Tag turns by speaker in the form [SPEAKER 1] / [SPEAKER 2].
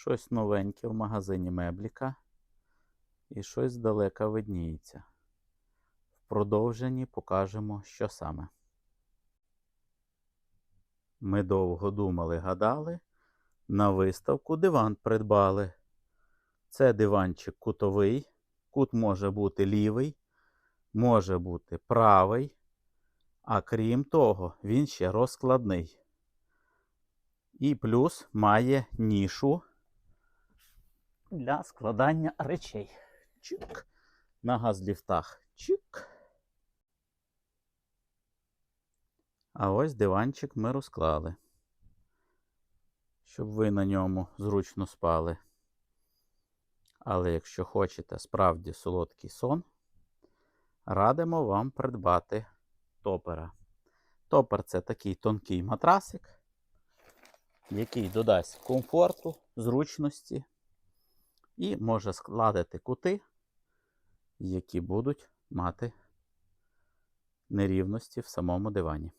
[SPEAKER 1] Щось новеньке в магазині мебліка. І щось здалека видніється. В продовженні покажемо, що саме. Ми довго думали, гадали. На виставку диван придбали. Це диванчик кутовий. Кут може бути лівий, може бути правий. А крім того, він ще розкладний. І плюс має нішу для складання речей. Чик. На газліфтах. Чик. А ось диванчик ми розклали. Щоб ви на ньому зручно спали. Але якщо хочете справді солодкий сон, радимо вам придбати топера. Топер це такий тонкий матрасик, який додасть комфорту, зручності і може складати кути, які будуть мати нерівності в самому дивані.